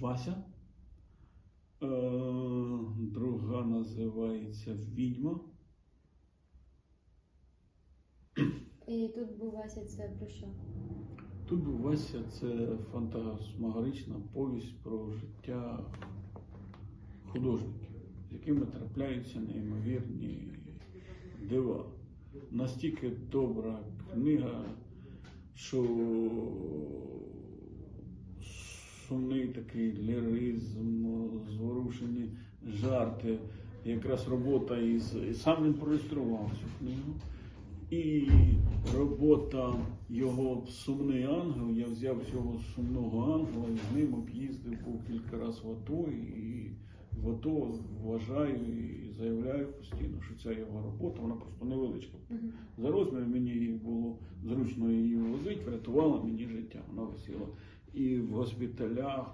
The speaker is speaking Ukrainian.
Вася. Е, Друга називається Відьма. І тут був Вася, це про що? Тут був Вася це фантасмагорична повість про життя художників, з якими трапляються неймовірні дива. Настільки добра книга, що сумний такий ліризм, зворушені жарти, якраз робота із. і Сам він проілюстрував цю книгу. І робота його сумний ангел. Я взяв цього сумного ангела і з ним об'їздив був кілька разів в АТО і в АТО вважаю і заявляю постійно, що ця його робота, вона просто невеличка. За розміром мені було зручно її возити, врятувала мені життя. Вона висіла і в госпіталях.